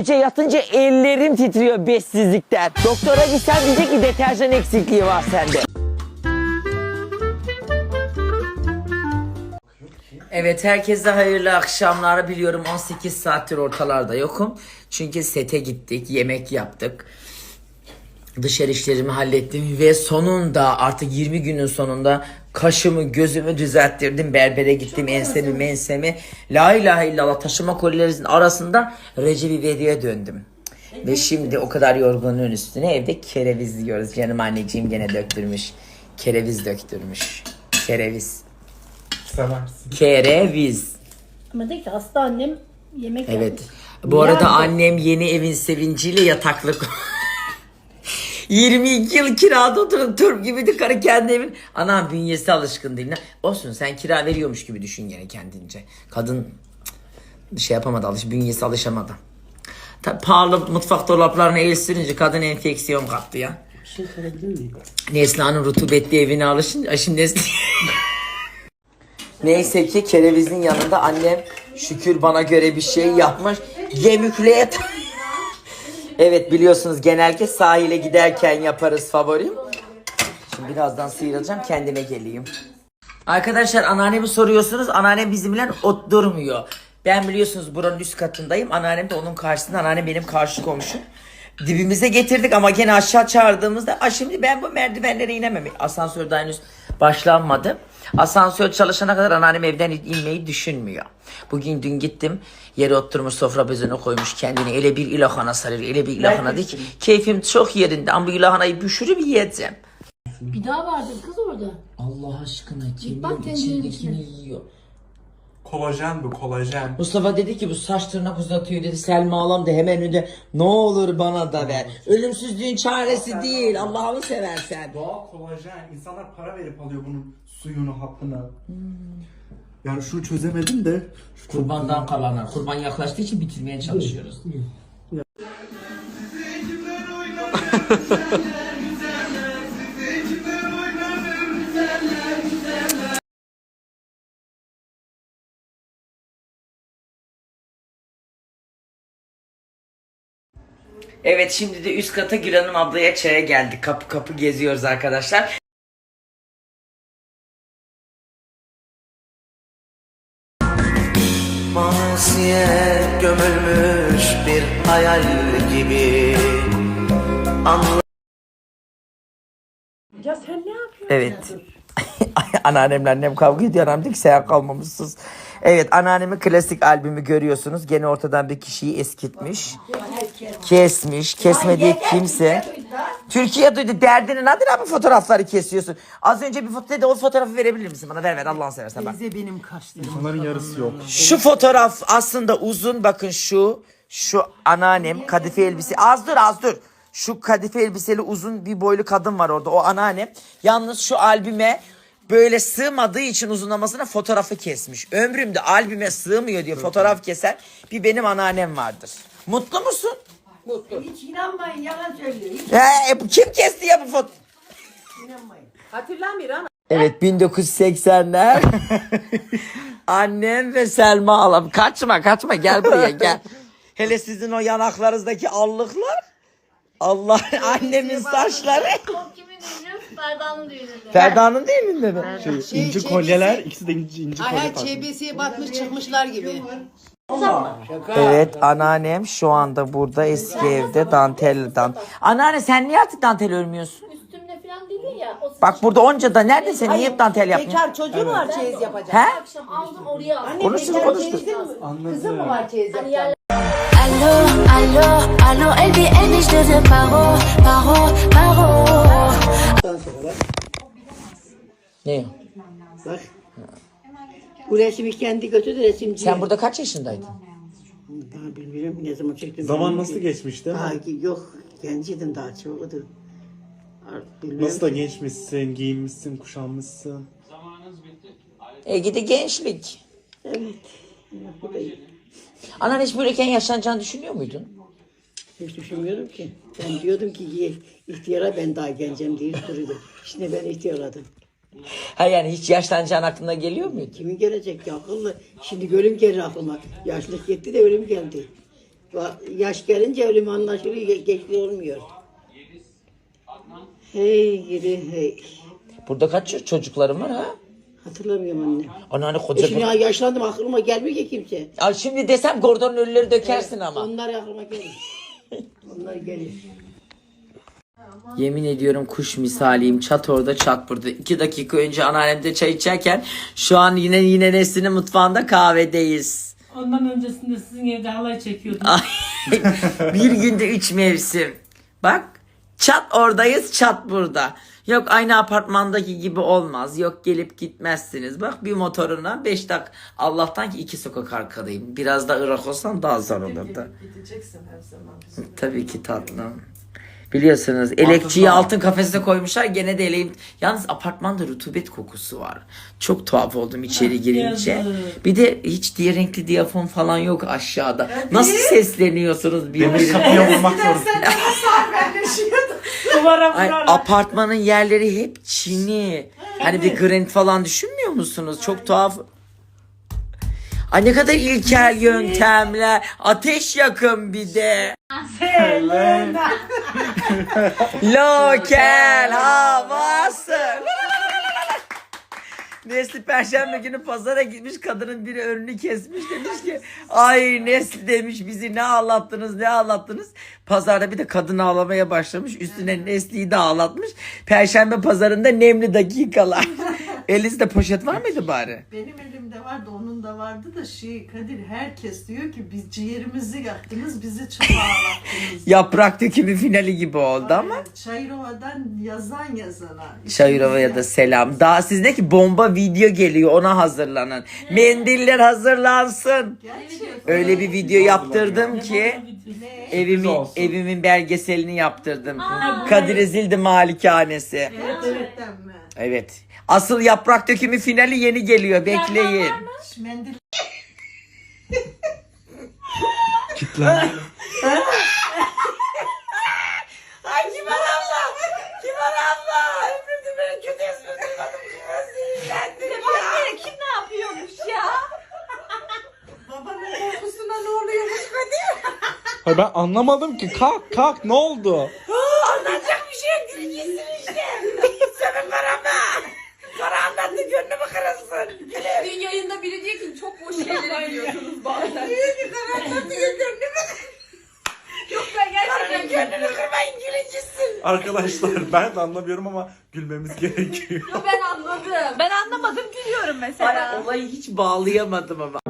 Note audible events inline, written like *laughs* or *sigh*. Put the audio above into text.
Gece yatınca ellerim titriyor bezsizlikten. Doktora gitsen diyecek ki deterjan eksikliği var sende. Evet herkese hayırlı akşamlar. Biliyorum 18 saattir ortalarda yokum. Çünkü sete gittik, yemek yaptık. Dışarı işlerimi hallettim ve sonunda artık 20 günün sonunda kaşımı gözümü düzelttirdim. Berbere gittim ensemi mensemi. La ilahe illallah taşıma kolilerimizin arasında Recep İvedik'e döndüm. Ve şimdi o kadar yorgunluğun üstüne evde kereviz yiyoruz. Canım anneciğim gene döktürmüş. Kereviz döktürmüş. Kereviz. Seversin. Kereviz. Ama de ki hasta annem yemek Evet. yapmış. Bu arada annem yeni evin sevinciyle yataklık. *laughs* 22 yıl kirada oturun turp gibi karı kendi evin. Anam bünyesi alışkın değil. Olsun sen kira veriyormuş gibi düşün gene kendince. Kadın şey yapamadı alış bünyesi alışamadı. Ta, pahalı mutfak dolaplarını el sürünce kadın enfeksiyon kaptı ya. Bir şey sorabilir miyim? Neslihan'ın rutubetli evine alışınca şimdi Nesli... Neyse ki kerevizin yanında annem şükür bana göre bir şey yapmış. Yemükleye ta- Evet biliyorsunuz genellikle sahile giderken yaparız favorim. Şimdi birazdan sıyrılacağım kendime geleyim. Arkadaşlar anneannemi soruyorsunuz. Anneannem bizimle oturmuyor. Ben biliyorsunuz buranın üst katındayım. Anneannem de onun karşısında. Anneannem benim karşı komşum. Dibimize getirdik ama gene aşağı çağırdığımızda "Aa, şimdi ben bu merdivenlere inemem. Asansör daha henüz başlanmadı. Asansör çalışana kadar anneannem evden inmeyi düşünmüyor. Bugün dün gittim. Yere oturmuş sofra bezini koymuş kendini. Ele bir ilahana sarıyor. Ele bir ilahana dik. Keyfim çok yerinde ama bu ilahanayı düşürüp yiyeceğim. Bir daha vardı kız orada. Allah aşkına bak kimin tencerenin içindekini yiyor. Kolajen bu kolajen. Mustafa dedi ki bu saç tırnak uzatıyor dedi. Selma alam da hemen önünde ne olur bana da ver. Ölümsüzlüğün çaresi değil Allah'ını seversen. Doğal kolajen. İnsanlar para verip alıyor bunun suyunu, hapını. Yani şunu çözemedim de. Şu Kurbandan kalanlar. Kurban yaklaştığı için bitirmeye çalışıyoruz. *laughs* Evet şimdi de üst kata Gül Hanım ablaya çaya geldik. Kapı kapı geziyoruz arkadaşlar. Maziye gömülmüş bir hayal gibi Ya sen ne yapıyorsun? Evet. *laughs* Anneannemle annem kavga ediyor. Annem diyor ki sen kalmamışsınız. Evet anneannemin klasik albümü görüyorsunuz. Gene ortadan bir kişiyi eskitmiş. Kesmiş. Kesmediği kimse. Türkiye duydu. Derdini nedir abi fotoğrafları kesiyorsun? Az önce bir foto dedi o fotoğrafı verebilir misin bana? Ver ver Allah'ını seversen bak. Bunların yarısı yok. Şu fotoğraf aslında uzun bakın şu. Şu anneannem kadife elbise. Az dur az dur. Şu kadife elbiseli uzun bir boylu kadın var orada. O anneannem. Yalnız şu albüme böyle sığmadığı için uzunlamasına fotoğrafı kesmiş. Ömrümde albüme sığmıyor diye fotoğraf kesen bir benim anneannem vardır. Mutlu musun? Hiç inanmayın yalan söylüyor. Hiç He, bu kim kesti ya bu foto? inanmayın. Hatırlamıyor ana. Evet 1980'ler. *laughs* Annem ve Selma alam. Kaçma kaçma gel buraya gel. *laughs* Hele sizin o yanaklarınızdaki allıklar. Allah annemin saçları. O kimin düğünü? Ferda'nın düğünü. Ferda'nın değil mi dedi? Şey, inci kolyeler, ikisi de inci, inci kolye Ay takmış. ÇBS'ye batmış çıkmışlar gibi. Evet anneannem şu anda burada eski evde dantel dan. Anneanne sen niye artık dantel örmüyorsun? Üstümde falan değil ya. O Bak burada onca da nerede sen niye hep dantel yapmıyorsun? Bekar çocuğu mu var çeyiz yapacak? He? akşam aldım oraya aldım. Konuşsun Bekar konuşsun. çeyizin mi? Kızı mı var çeyiz Hani yapacak? yerler Allô, allô, allô, LBN, Paro, Paro, Paro. Ne? Bak. Bu resmi kendi götürdü resimci. Sen burada kaç yaşındaydın? Daha bilmiyorum ne zaman çektim. Zaman nasıl geçmiş değil mi? Daha ki- yok genciydim daha bilmiyorum. Nasıl da gençmişsin, giyinmişsin, kuşanmışsın. E gidi gençlik. Evet. Anneanne hiç böyleyken yaşlanacağını düşünüyor muydun? hiç düşünmüyorum ki. Ben diyordum ki "Ye, ihtiyara ben daha gencim değil duruyordum. Şimdi ben ihtiyarladım. Ha yani hiç yaşlanacağın aklına geliyor muydu? Kimin gelecek ya akıllı? Şimdi ölüm gelir aklıma. Yaşlık gitti de ölüm geldi. Yaş gelince ölüm anlaşılıyor, ge- geçti olmuyor. Hey gidi hey. Burada kaç çocuklarım var ha? Hatırlamıyorum anne. Anneanne E koca şimdi ya yaşlandım aklıma gelmiyor ki kimse. Ay şimdi desem Gordon'un ölüleri dökersin ama. Onlar aklıma gelir. Onlar gelir. Yemin ediyorum kuş misaliyim. Çat orada çat burada. İki dakika önce anneannemde çay içerken şu an yine yine Nesli'nin mutfağında kahvedeyiz. Ondan öncesinde sizin evde halay çekiyordum. Ay, *laughs* bir günde üç mevsim. Bak çat oradayız çat burada. Yok aynı apartmandaki gibi olmaz. Yok gelip gitmezsiniz. Bak bir motoruna 5 dak. Allah'tan ki iki sokak arkadayım. Biraz da Irak olsam daha zor olurdu. Gideceksin her zaman. Tabii ki tatlım. Biliyorsunuz elekçiyi altın kafese koymuşlar gene de eleğim. Yalnız apartmanda rutubet kokusu var. Çok tuhaf oldum içeri girince. Bir de hiç diye renkli diyafon falan yok aşağıda. Nasıl sesleniyorsunuz Demir birbirine? kapıya vurmak zorunda. Duvara Ay, vurarlar. apartmanın yerleri hep çini. Hani bir granit falan düşünmüyor musunuz? Çok tuhaf. Ay ne kadar ilkel yöntemler. Ateş yakın bir de. *laughs* Lokal havası. Nesli Perşembe günü pazara gitmiş kadının biri önünü kesmiş demiş ki ay Nesli demiş bizi ne ağlattınız ne ağlattınız. Pazarda bir de kadın ağlamaya başlamış üstüne Nesli'yi de ağlatmış. Perşembe pazarında nemli dakikalar. *laughs* Elinizde poşet var mıydı bari? Benim elimde vardı, onun da vardı da şey Kadir herkes diyor ki biz ciğerimizi yaktınız, bizi çok ağlattınız. *laughs* Yaprak dökümü finali gibi oldu ama. Aynen, Çayırova'dan yazan yazana. Şahirova'ya da selam. Daha sizdeki bomba video geliyor ona hazırlanın. Mendiller hazırlansın. Gerçekten. Öyle bir video yaptırdım ki evimin olsun. evimin belgeselini yaptırdım. Kadir Ezildi malikanesi. Gerçekten mi? Evet. Asıl yaprak dökümü finali yeni geliyor. Bekleyin. Mendil Kitlen. Ay Kibar abla. Kibar abla. Ömrümde böyle kötü espri duymadım. Sinirlendim ya. Kim ne yapıyormuş ya? babanın korkusuna ne oluyormuş Kadir? Hayır ben anlamadım ki. Kalk kalk ne oldu? Anlatacak bir şey yok. Gülücüsün işte. Senin paramı. Para anlattı gönlümü kırılsın. Gülüm. Dün yayında biri diyor ki çok boş şeyler diyorsunuz bazen. Yok ben gerçekten Gönlünü kırmayın gülücüsün. Arkadaşlar ben de anlamıyorum ama gülmemiz gerekiyor. Yo, ben anladım. Ben anlamadım gülüyorum mesela. Olayı hiç bağlayamadım ama.